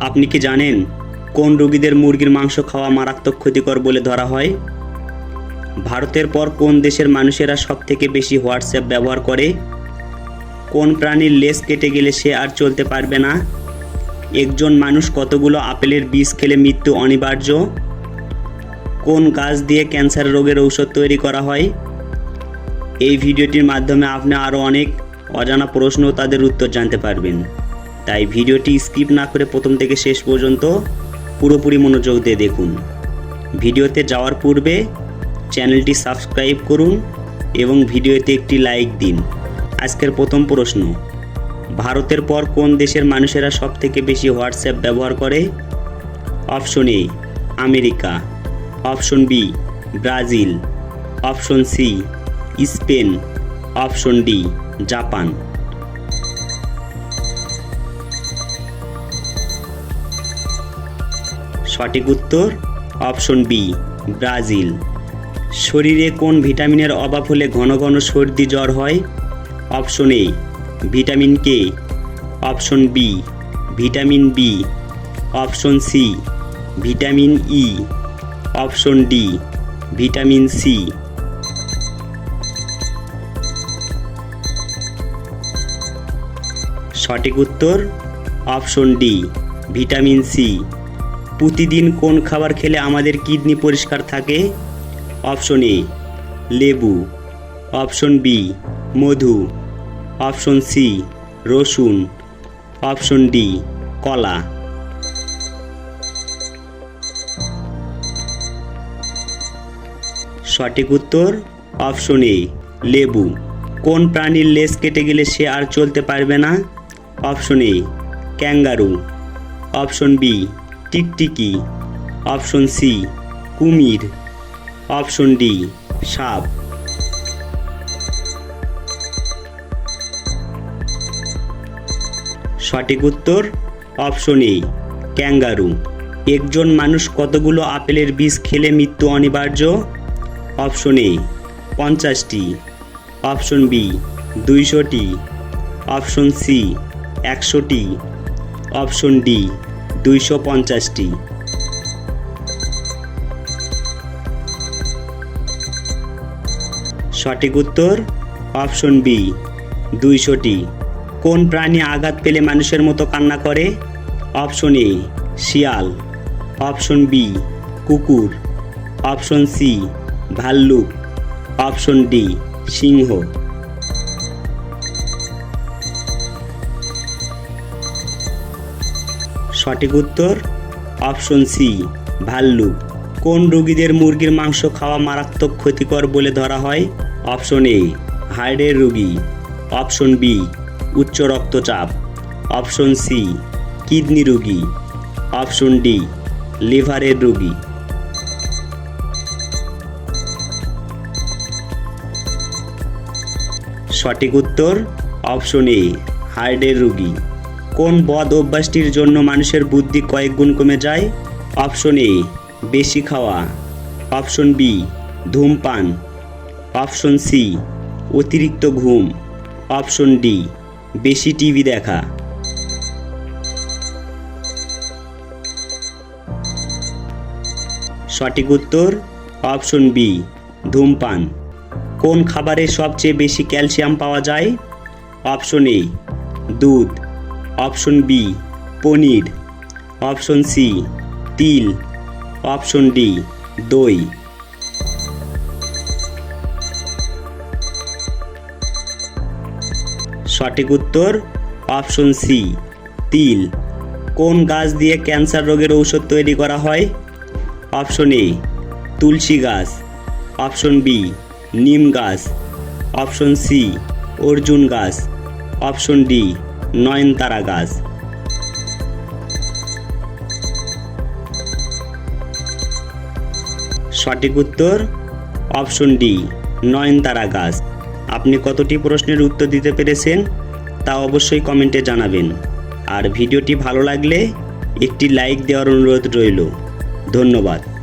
আপনি কি জানেন কোন রোগীদের মুরগির মাংস খাওয়া মারাত্মক ক্ষতিকর বলে ধরা হয়? ভারতের পর কোন দেশের মানুষেরা সব থেকে বেশি হোয়াটসঅ্যাপ ব্যবহার করে? কোন প্রাণীর লেজ কেটে গেলে সে আর চলতে পারবে না? একজন মানুষ কতগুলো আপেলের বীজ খেলে মৃত্যু অনিবার্য? কোন গাছ দিয়ে ক্যান্সার রোগের ঔষধ তৈরি করা হয়? এই ভিডিওটির মাধ্যমে আপনি আরও অনেক অজানা প্রশ্ন তাদের উত্তর জানতে পারবেন। তাই ভিডিওটি স্কিপ না করে প্রথম থেকে শেষ পর্যন্ত পুরোপুরি মনোযোগ দিয়ে দেখুন। ভিডিওতে যাওয়ার পূর্বে চ্যানেলটি সাবস্ক্রাইব করুন এবং ভিডিওতে একটি লাইক দিন। আজকের প্রথম প্রশ্ন, ভারতের পর কোন দেশের মানুষেরা সব থেকে বেশি হোয়াটসঅ্যাপ ব্যবহার করে? Option A, America. Option B, Brazil. Option C, Spain. Option D, Japan. সঠিক উত্তর? Option B, Brazil. শরীরে কোন ভিটামিনের অভাব হলে ঘন ঘন সর্দি জ্বর হয়? Option A, vitamin K. Option B, vitamin B. Option C, vitamin E. Option D, vitamin C. সঠিক উত্তর? Option D, vitamin C. প্রতিদিন কোন খাবার খেলে আমাদের কিডনি পরিষ্কার থাকে? অপশন এ, লেবু। অপশন বি, মধু। অপশন সি, রসুন। অপশন ডি, কলা। সঠিক উত্তর? অপশন এ, লেবু। কোন প্রাণীর লেজ কেটে গেলে সে আর চলতে পারবে না? Option A, kangaroo. Option B টিকটিকি, অপশন সি, কুমির, অপশন ডি, সাপ। সঠিক উত্তর, অপশন এ, ক্যাঙ্গারু। একজন মানুষ কতগুলো আপেলের বীজ খেলে মৃত্যু অনিবার্য? অপশন এ, পঞ্চাশটি। অপশন বি, দুইশোটি। অপশন সি, একশোটি। অপশন ডি দুইশো পঞ্চাশটি। সঠিক উত্তর, অপশন বি, দুইশোটি। কোন প্রাণী আঘাত পেলে মানুষের মতো কান্না করে? অপশন এ, শিয়াল। অপশন বি, কুকুর। অপশন সি, ভাল্লুক। অপশন ডি, সিংহ। সঠিক উত্তর? অপশন সি ভাল্লুক কোন রোগীদের মুরগির মাংস খাওয়া মারাত্মক ক্ষতিকর বলে ধরা হয়? অপশন এ হার্টের রোগী। অপশন বি, উচ্চ রক্তচাপ। অপশন সি, কিডনি রোগী। অপশন ডি, লিভারের রোগী। সঠিক উত্তর? অপশন এ হার্টের রোগী। কোন বদ অভ্যাসটির জন্য মানুষের বুদ্ধি কয়েক গুণ কমে যায়? অপশন এ, বেশি খাওয়া। অপশন বি, ধূমপান। অপশন সি, অতিরিক্ত ঘুম। অপশন ডি, বেশি টিভি দেখা। সঠিক উত্তর, অপশন বি, ধূমপান। কোন খাবারে সবচেয়ে বেশি ক্যালসিয়াম পাওয়া যায়? অপশন এ, দুধ। অপশন বি, পনির। অপশন সি, তিল। অপশন ডি, দই। সঠিক উত্তর, অপশন সি, তিল। কোন গাছ দিয়ে ক্যান্সার রোগের ঔষধ তৈরি করা হয়? অপশন এ, তুলসী গাছ। অপশন বি, নিম গাছ। অপশন সি, অর্জুন গাছ। অপশন ডি নয়নতারা গাছ। সঠিক উত্তর, অপশন ডি, নয়নতারা গাছ। আপনি কতটি প্রশ্নের উত্তর দিতে পেরেছেন তা অবশ্যই কমেন্টে জানাবেন। আর ভিডিওটি ভালো লাগলে একটি লাইক দেওয়ার অনুরোধ রইল। ধন্যবাদ।